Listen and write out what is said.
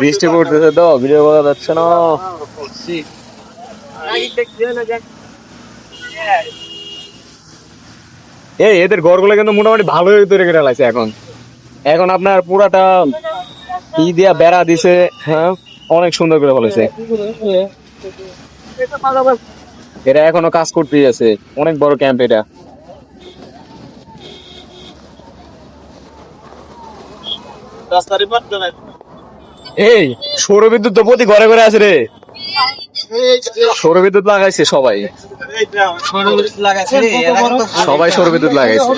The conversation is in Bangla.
বৃষ্টি পড়তেছে তো, ভিডিও যাচ্ছে না। এই, এদের ঘরগুলো কিন্তু মোটামুটি ভালোই তৈরি করে লাগছে এখন। এখন আপনার পুরাটা ই দিয়া বেড়া দিছে হ্যাঁ অনেক সুন্দর করে ফেলেছে। এরা এখনও কাজ করতেই আছে। অনেক বড় ক্যাম্প এটা। এই সৌরবিদ্যুৎ তো প্রতি ঘরে ঘরে আছে রে। সৌরবিদ্যুৎ লাগাইছে সবাই। সবাই সৌরবিদ্যুৎ লাগাইছে।